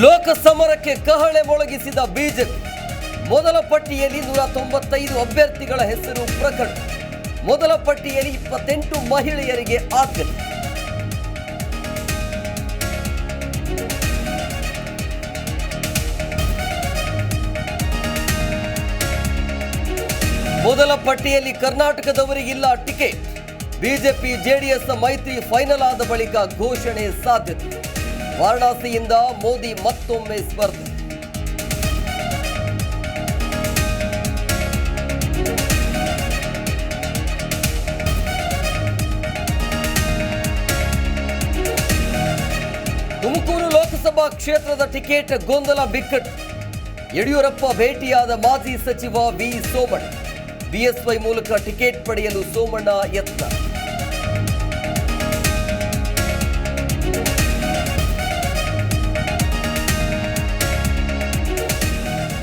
ಲೋಕಸಮರಕ್ಕೆ ಕಹಳೆ ಮೊಳಗಿಸಿದ ಬಿಜೆಪಿ. ಮೊದಲ ಪಟ್ಟಿಯಲ್ಲಿ ನೂರ ತೊಂಬತ್ತೈದು ಅಭ್ಯರ್ಥಿಗಳ ಹೆಸರು ಪ್ರಕಟ. ಮೊದಲ ಪಟ್ಟಿಯಲ್ಲಿ ಇಪ್ಪತ್ತೆಂಟು ಮಹಿಳೆಯರಿಗೆ ಆದ್ಯತೆ. ಮೊದಲ ಪಟ್ಟಿಯಲ್ಲಿ ಕರ್ನಾಟಕದವರಿಗಿಲ್ಲ ಟಿಕೆಟ್. ಬಿಜೆಪಿ ಜೆಡಿಎಸ್ ಮೈತ್ರಿ ಫೈನಲ್ ಆದ ಬಳಿಕ ಘೋಷಣೆ ಸಾಧ್ಯತೆ. ವಾರಣಾಸಿಯಿಂದ ಮೋದಿ ಮತ್ತೊಮ್ಮೆ ಸ್ಪರ್ಧೆ. ತುಮಕೂರು ಲೋಕಸಭಾ ಕ್ಷೇತ್ರದ ಟಿಕೆಟ್ ಗೊಂದಲ ಬಿಕ್ಕಟ್ಟು. ಯಡಿಯೂರಪ್ಪ ಭೇಟಿಯಾದ ಮಾಜಿ ಸಚಿವ ವಿ ಸೋಮಣ್ಣ. ಬಿಎಸ್ವೈ ಮೂಲಕ ಟಿಕೆಟ್ ಪಡೆಯಲು ಸೋಮಣ್ಣ ಯತ್ನ.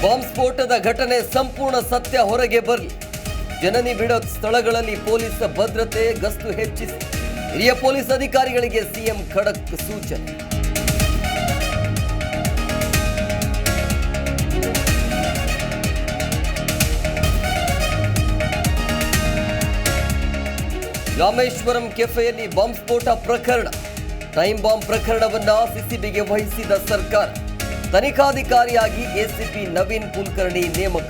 ಬಾಂಬ್ ಸ್ಫೋಟದ ಘಟನೆ ಸಂಪೂರ್ಣ ಸತ್ಯ ಹೊರಗೆ ಬರಲಿ. ಜನನಿ ಬಿಡೋ ಸ್ಥಳಗಳಲ್ಲಿ ಪೊಲೀಸ್ ಭದ್ರತೆ ಗಸ್ತು ಹೆಚ್ಚಿಸಿ. ಹಿರಿಯ ಪೊಲೀಸ್ ಅಧಿಕಾರಿಗಳಿಗೆ ಸಿಎಂ ಖಡಕ್ ಸೂಚನೆ. ರಾಮೇಶ್ವರಂ ಕೆಫೆಯಲ್ಲಿ ಬಾಂಬ್ ಸ್ಫೋಟ ಪ್ರಕರಣ. ಟೈಮ್ ಬಾಂಬ್ ಪ್ರಕರಣವನ್ನ ಸಿಸಿಬಿಗೆ ವಹಿಸಿದ ಸರ್ಕಾರ. ತನಿಖಾಧಿಕಾರಿಯಾಗಿ ಎಸಿಪಿ ನವೀನ್ ಕುಲಕರ್ಣಿ ನೇಮಕ